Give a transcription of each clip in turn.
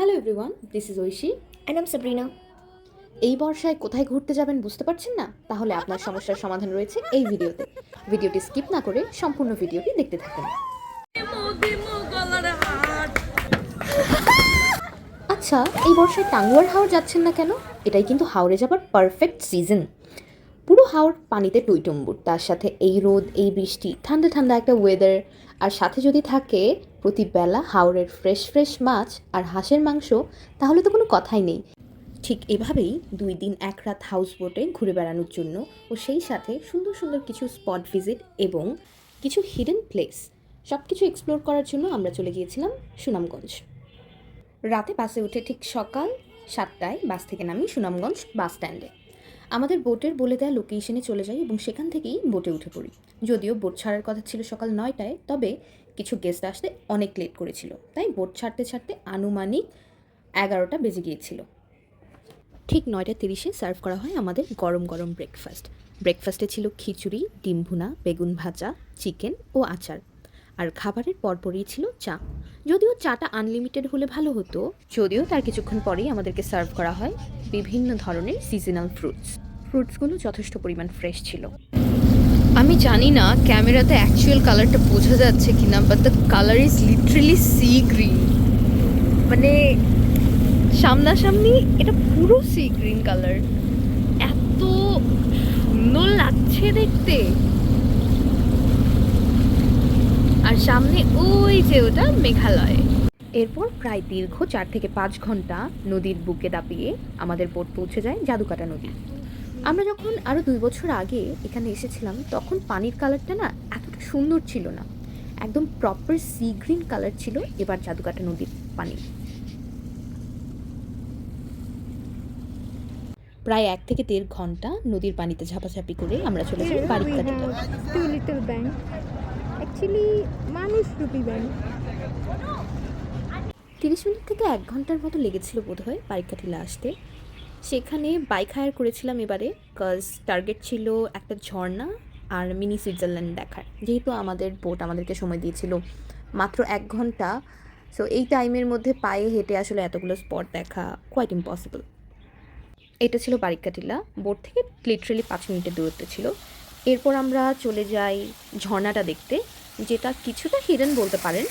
Hello everyone this is Aishi and I'm Sabrina এই বর্ষায় কোথায় ঘুরতে যাবেন বুঝতে পারছেন না? তাহলে আপনার সমস্যার সমাধান রয়েছে এই ভিডিওতে। ভিডিওটি স্কিপ না করে সম্পূর্ণ ভিডিওটি দেখতে থাকুন। আচ্ছা এই বর্ষায় টাঙ্গুয়ার হাওড় যাচ্ছেন না কেন? এটাই কিন্তু হাওড়ে যাবার পারফেক্ট সিজন পুরো হাওড় পানিতে টইটুম্বুর। তার সাথে এই রোদ, এই বৃষ্টি, ঠান্ডা ঠান্ডা একটা ওয়েদার আর সাথে যদি থাকে প্রতিবেলা হাওড়ের ফ্রেশ ফ্রেশ মাছ আর হাঁসের মাংস, তাহলে তো কোনো কথাই নেই। ঠিক এভাবেই দুই দিন এক রাত হাউস বোটে ঘুরে বেড়ানোর জন্য ও সেই সাথে সুন্দর সুন্দর কিছু স্পট ভিজিট এবং কিছু হিডেন প্লেস সব কিছু এক্সপ্লোর করার জন্য আমরা চলে গিয়েছিলাম সুনামগঞ্জ। রাতে বাসে উঠে ঠিক সকাল সাতটায় বাস থেকে নামি সুনামগঞ্জ বাস স্ট্যান্ডে আমাদের বোটের বলে দেওয়া লোকেশনে চলে যাই এবং সেখান থেকেই বোটে উঠে পড়ি। যদিও বোট ছাড়ার কথা ছিল সকাল নয়টায়, তবে কিছু গেস্ট আসতে অনেক লেট করেছিল। তাই বোট ছাড়তে ছাড়তে আনুমানিক এগারোটা বেজে গিয়েছিল। ঠিক নয়টা তিরিশে সার্ভ করা হয় আমাদের গরম গরম ব্রেকফাস্ট ব্রেকফাস্টে ছিল খিচুড়ি, ডিম ভুনা, বেগুন ভাজা চিকেন ও আচার। আর খাবারের পরপরই ছিল চা। যদিও চাটা আনলিমিটেড হলে ভালো হতো, যদিও তার কিছুক্ষণ পরেই আমাদেরকে সার্ভ করা হয় বিভিন্ন ধরনের সিজনাল ফ্রুটস ফ্রুটসগুলো যথেষ্ট পরিমাণ ফ্রেশ ছিল। আমি জানি না ক্যামেরাতে অ্যাকচুয়াল কালারটা বোঝা যাচ্ছে কি না but the colour is literally sea green মানে সামনাসামনি এটা পুরো সি গ্রিন কালার এত সুন্দর লাগছে দেখতে আর সামনে ওই যে ওটা মেঘালয় এরপর প্রায় দীর্ঘ চার থেকে পাঁচ ঘণ্টা নদীর বুকে দাপিয়ে আমাদের বোট পৌঁছে যায় জাদুকাটা নদী আমরা যখন আরও দুই বছর আগে এখানে এসেছিলাম তখন পানির কালারটা না এতটা সুন্দর ছিল না একদম প্রপার সি গ্রিন কালার ছিল এবার জাদুকাটা নদীর পানি প্রায় এক থেকে দেড় ঘণ্টা নদীর পানিতে ঝাপাঝাপি করে আমরা চলে যাই বাড়ির কাছে টু লিটল ব্যাংক অ্যাকচুয়ালি মানুষ রূপী ব্যাংক তিরিশ মিনিট থেকে এক ঘণ্টার মতো লেগেছিল বোধহয় বাইকাটিলা আসতে। সেখানে বাইক হায়ার করেছিলাম এবারে কজ টার্গেট ছিল একটা ঝর্ণা আর মিনি সুইজারল্যান্ড দেখার। যেহেতু আমাদের বোট আমাদেরকে সময় দিয়েছিল মাত্র এক ঘণ্টা সো এই টাইমের মধ্যে পায়ে হেঁটে আসলে এতগুলো স্পট দেখা কোয়াইট ইম্পসিবল এটা ছিল বারিকাটিলা বোট থেকে লিটারেলি পাঁচ মিনিটের দূরত্বে ছিল। এরপর আমরা চলে যাই ঝর্ণাটা দেখতে যেটা কিছুটা হিডেন বলতে পারেন।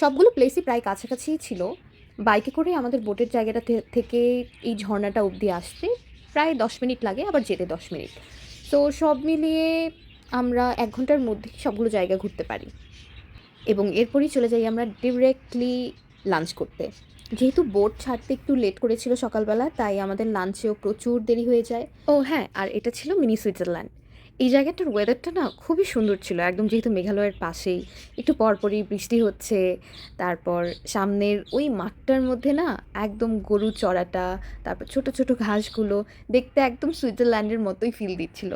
সবগুলো প্লেসই প্রায় কাছাকাছি ছিল। বাইকে করে আমাদের বোটের জায়গাটা থেকে এই ঝর্ণাটা অবধি আসতে প্রায় দশ মিনিট লাগে, আবার যেতে দশ মিনিট। তো সব মিলিয়ে আমরা এক ঘণ্টার মধ্যেই সবগুলো জায়গা ঘুরতে পারি। এবং এরপরই চলে যাই আমরা ডিরেক্টলি লাঞ্চ করতে। যেহেতু বোট ছাড়তে একটু লেট করেছিল সকালবেলা, তাই আমাদের লাঞ্চেও প্রচুর দেরি হয়ে যায়। ও হ্যাঁ আর এটা ছিল মিনি সুইজারল্যান্ড এই জায়গাটার ওয়েদারটা না খুবই সুন্দর ছিল। একদম যেহেতু মেঘালয়ের পাশেই। একটু পরপরই বৃষ্টি হচ্ছে। তারপর সামনের ওই মাঠটার মধ্যে না একদম গরু চড়াটা, তারপর ছোট ছোট ঘাসগুলো দেখতে একদম সুইজারল্যান্ডের মতোই ফিল দিচ্ছিল।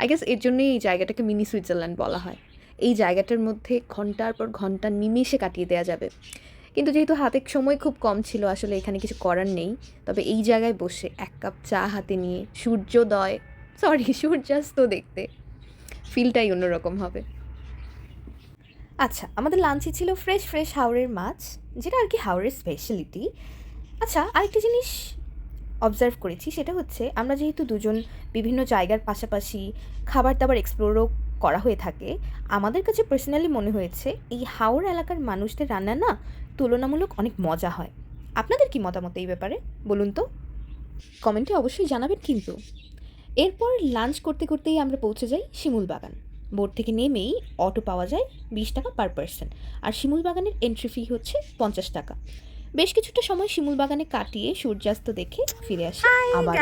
আই গেস এর জন্যই এই জায়গাটাকে মিনি সুইজারল্যান্ড বলা হয়। এই জায়গাটার মধ্যে ঘণ্টার পর ঘণ্টা নিমেষে কাটিয়ে দেওয়া যাবে। কিন্তু যেহেতু হাতে সময় খুব কম ছিল, আসলে এখানে কিছু করার নেই। তবে এই জায়গায় বসে এক কাপ চা হাতে নিয়ে সূর্যোদয় সরি সূর্যাস্ত দেখতে। ফিলটাই অন্যরকম হবে। আচ্ছা আমাদের লাঞ্চে ছিল ফ্রেশ ফ্রেশ হাওড়ের মাছ, যেটা আর কি হাওড়ের স্পেশালিটি আচ্ছা আরেকটা জিনিস অবজার্ভ করেছি, সেটা হচ্ছে আমরা যেহেতু দুজন বিভিন্ন জায়গার পাশাপাশি খাবার দাবার এক্সপ্লোরও করা হয়ে থাকে, আমাদের কাছে পার্সোনালি মনে হয়েছে এই হাওড় এলাকার মানুষদের রান্না না তুলনামূলক অনেক মজা হয়। আপনাদের কি মতামত এই ব্যাপারে? বলুন তো। কমেন্টে অবশ্যই জানাবেন কিন্তু। এরপর লাঞ্চ করতে করতেই আমরা পৌঁছে যাই শিমুল বাগান। বোর্ড থেকে নেমেই অটো পাওয়া যায় বিশ টাকা পার পার্সন। আর শিমুল বাগানের এন্ট্রি ফি হচ্ছে পঞ্চাশ টাকা। বেশ কিছুটা সময় শিমুল বাগানে কাটিয়ে সূর্যাস্ত দেখে ফিরে আসি আবার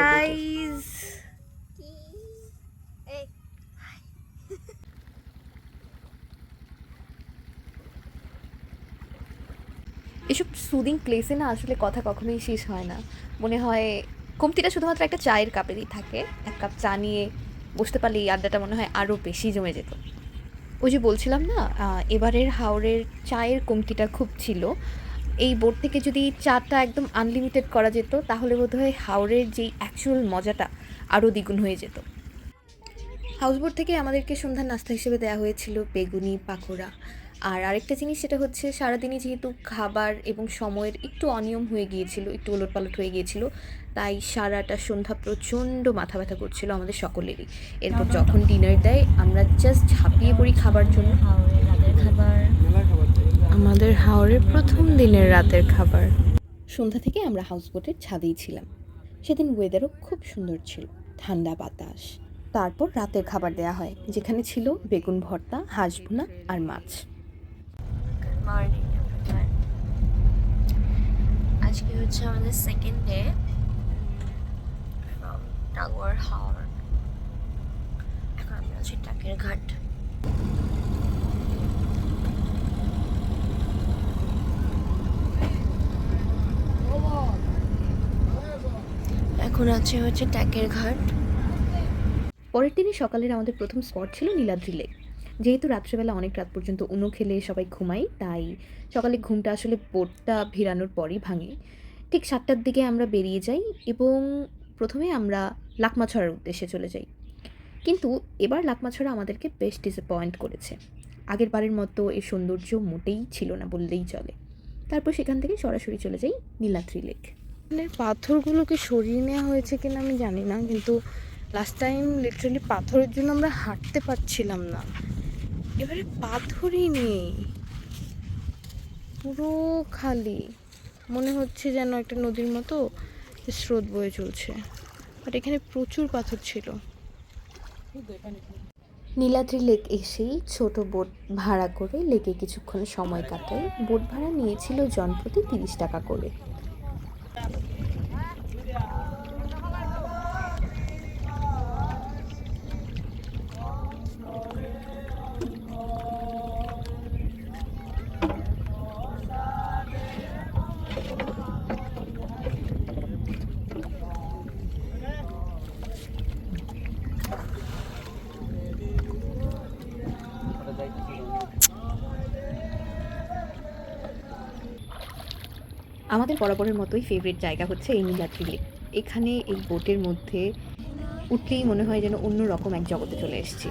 এসব সুদিং প্লেসে না আসলে কথা কখনোই শেষ হয় না। মনে হয় কমতিটা শুধুমাত্র একটা চায়ের কাপেরই থাকে। এক কাপ চা নিয়ে বসতে পারলে এই আড্ডাটা মনে হয় আরও বেশি জমে যেত। ওই যে বলছিলাম না এবারের হাওড়ের চায়ের কমতিটা খুব ছিল। এই বোর্ড থেকে যদি চাটা একদম আনলিমিটেড করা যেত, তাহলে বোধহয় হাওড়ের যেই অ্যাকচুয়াল মজাটা আরও দ্বিগুণ হয়ে যেত। হাউসবোট থেকে আমাদেরকে সন্ধ্যার নাস্তা হিসেবে দেওয়া হয়েছিল বেগুনি, পাকোড়া। আর আরেকটা জিনিস সেটা হচ্ছে সারাদিনই যেহেতু খাবার এবং সময়ের একটু অনিয়ম হয়ে গিয়েছিল একটু ওলটপালট হয়ে গিয়েছিল তাই সারাটা সন্ধ্যা প্রচণ্ড মাথা ব্যথা করছিল আমাদের সকলেরই। এরপর যখন ডিনার দেয় আমরা জাস্ট ঝাঁপিয়ে পড়ি খাবার জন্য। খাবার আমাদের হাওড়ের প্রথম দিনের রাতের খাবার। সন্ধ্যা থেকে আমরা হাউসবোটের ছাদেই ছিলাম। সেদিন ওয়েদারও খুব সুন্দর ছিল ঠান্ডা বাতাস। তারপর রাতের খাবার দেয়া হয় যেখানে ছিল বেগুন ভর্তা হাঁস ভুনা আর মাছ। Morning, everyone. আজকে হচ্ছে আমাদের সেকেন্ড ডে ফ্রম টাওয়ার হাওয়ার এখন আমরা আছি টাকের ঘাট। এখন আছে হচ্ছে টাকের ঘাট। পরের দিনই সকালের আমাদের প্রথম স্পট ছিল নীলাদ্রি লেক যেহেতু রাত্রেবেলা অনেক রাত পর্যন্ত উনো খেলে সবাই ঘুমাই তাই সকালে ঘুমটা আসলে বোটটা ভিড়ানোর পরই ভাঙে। ঠিক সাতটার দিকে আমরা বেরিয়ে যাই এবং প্রথমে আমরা লাকমাছড়ার উদ্দেশ্যে চলে যাই। কিন্তু এবার লাকমাছড়া আমাদেরকে বেশ ডিসঅ্যাপয়েন্ট করেছে। আগের বারের মতো এর সৌন্দর্য মোটেই ছিল না বললেই চলে। তারপর সেখান থেকে সরাসরি চলে যাই নীলাদ্রি লেক। মানে পাথরগুলোকে সরিয়ে নেওয়া হয়েছে কিনা আমি জানি না, কিন্তু লাস্ট টাইম লিটারালি পাথরের জন্য আমরা হাঁটতে পারছিলাম না। এবারে পাথরই নেই। পুরো খালি। মনে হচ্ছে যেন একটা নদীর মতো স্রোত বয়ে চলছে। বাট এখানে প্রচুর পাথর ছিল। নীলাদ্রি লেক এসেই ছোট বোট ভাড়া করে লেকে কিছুক্ষণ সময় কাটাই বোট ভাড়া নিয়েছিল জনপ্রতি তিরিশ টাকা করে। আমাদের বরাবরের মতোই ফেভারিট জায়গা হচ্ছে এই নীলাদ্রি লেক এখানে এই বোটের মধ্যে উঠলেই মনে হয় যেন অন্য রকম এক জগতে চলে এসেছি।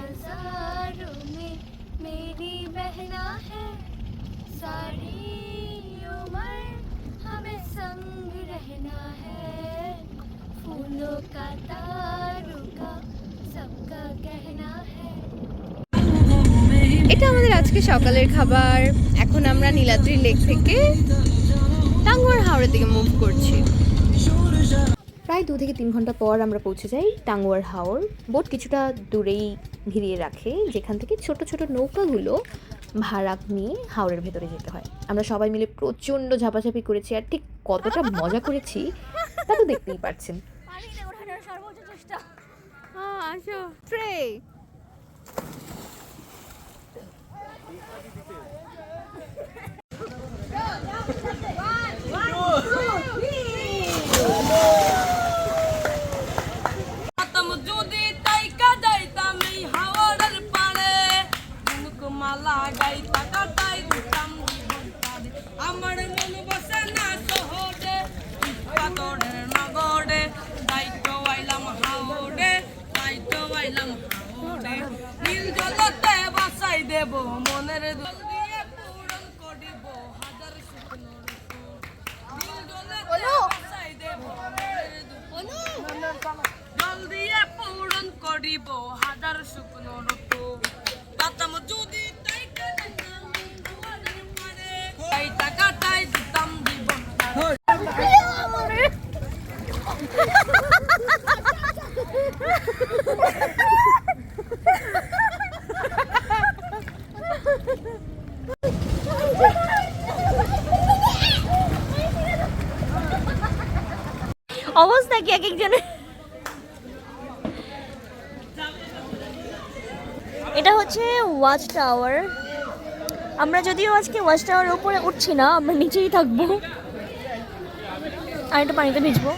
এটা আমাদের আজকে সকালের খাবার। এখন আমরা নীলাদ্রি লেক থেকে টাঙ্গুয়ার হাওড়ের দিকে মুভ করছি। প্রায় দু থেকে তিন ঘণ্টা পর আমরা পৌঁছে যাই টাঙ্গুয়ার হাওড়। বোট কিছুটা দূরেই ভিড়িয়ে রাখে, যেখান থেকে ছোট ছোট নৌকাগুলো ভাড়া নিয়ে হাওড়ের ভেতরে যেতে হয়। আমরা সবাই মিলে প্রচণ্ড ঝাপাঝাপি করেছি আর ঠিক কতটা মজা করেছি তা তো দেখতেই পাচ্ছেন এটা হচ্ছে ওয়াচ টাওয়ার। আমরা যদিও আজকে ওয়াচ টাওয়ার উপরে উঠছি না আমরা নিচেই থাকব। আর একটু পানিতে ভিজবো।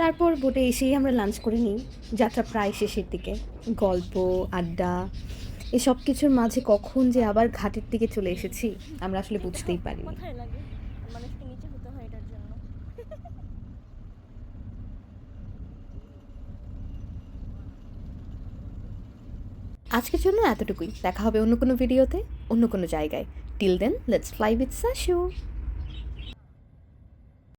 তারপর বোটে এসেই আমরা লাঞ্চ করে নিই যাত্রা প্রায় শেষের দিকে। গল্প আড্ডা এসব কিছুর মাঝে কখন যে আবার ঘাটের দিকে চলে এসেছি আমরা আসলে বুঝতেই পারিনি কোথায় লাগে মানুষকে নিচে হতে হয় এটার জন্য আজকের জন্য এতটুকুই। দেখা হবে অন্য কোনো ভিডিওতে, অন্য কোনো জায়গায়। Till then let's fly with Sashu